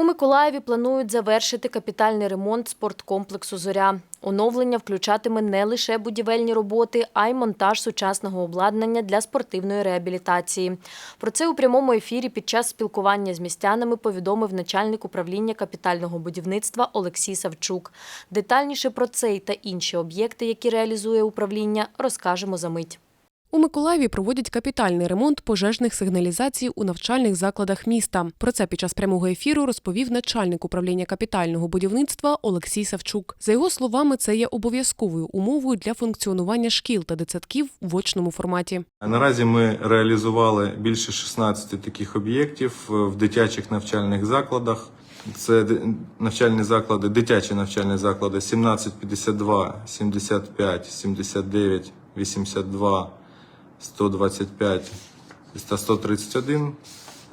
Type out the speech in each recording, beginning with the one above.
У Миколаєві планують завершити капітальний ремонт спорткомплексу Зоря. Оновлення включатиме не лише будівельні роботи, а й монтаж сучасного обладнання для спортивної реабілітації. Про це у прямому ефірі під час спілкування з містянами повідомив начальник управління капітального будівництва Олексій Савчук. Детальніше про цей та інші об'єкти, які реалізує управління, розкажемо за мить. У Миколаєві проводять капітальний ремонт пожежних сигналізацій у навчальних закладах міста. Про це під час прямого ефіру розповів начальник управління капітального будівництва Олексій Савчук. За його словами, це є обов'язковою умовою для функціонування шкіл та дитсадків в очному форматі. Наразі ми реалізували більше 16 таких об'єктів в дитячих навчальних закладах. Це навчальні заклади, дитячі навчальні заклади 1752, 75, 79, 82, 125 та 131.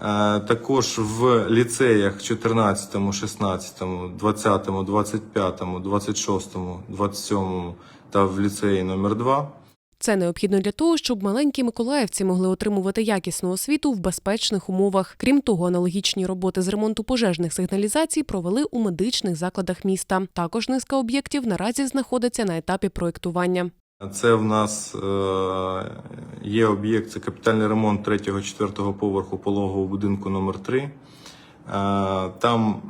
Е, Також в ліцеях 14, 16, 20, 25, 26, 27 та в ліцеї номер 2 Це необхідно для того, щоб маленькі миколаївці могли отримувати якісну освіту в безпечних умовах. Крім того, аналогічні роботи з ремонту пожежних сигналізацій провели у медичних закладах міста. Також низка об'єктів наразі знаходиться на етапі проєктування. Це в нас е, є об'єкт, це капітальний ремонт 3-4 поверху пологового будинку номер 3 Е, Там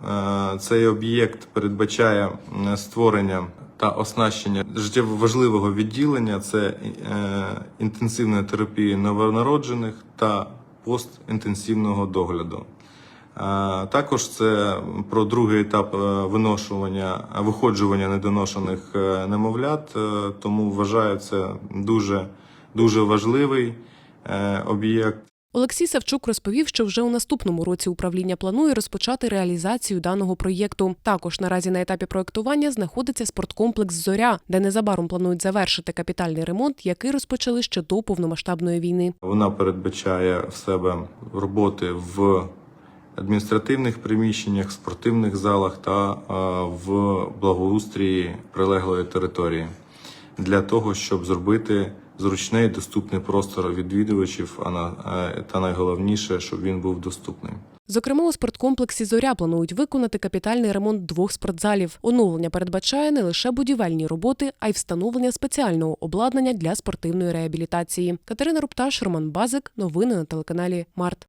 е, цей об'єкт передбачає створення та оснащення життєво важливого відділення це інтенсивної терапії новонароджених та постінтенсивного догляду. Також це про другий етап е, виношування, виходжування недоношених е, немовлят, е, тому вважаю це дуже, дуже важливий об'єкт. Олексій Савчук розповів, що вже у наступному році управління планує розпочати реалізацію даного проєкту. Також наразі на етапі проєктування знаходиться спорткомплекс Зоря, де незабаром планують завершити капітальний ремонт, який розпочали ще до повномасштабної війни. Вона передбачає в себе роботи в адміністративних приміщеннях, спортивних залах та е, в благоустрії прилеглої території для того, щоб зробити зручний доступний простор відвідувачів, а на е, та найголовніше, щоб він був доступний. Зокрема, у спорткомплексі Зоря планують виконати капітальний ремонт двох спортзалів. Оновлення передбачає не лише будівельні роботи, а й встановлення спеціального обладнання для спортивної реабілітації. Катерина Рупташ, Роман Базик. Новини на телеканалі Март.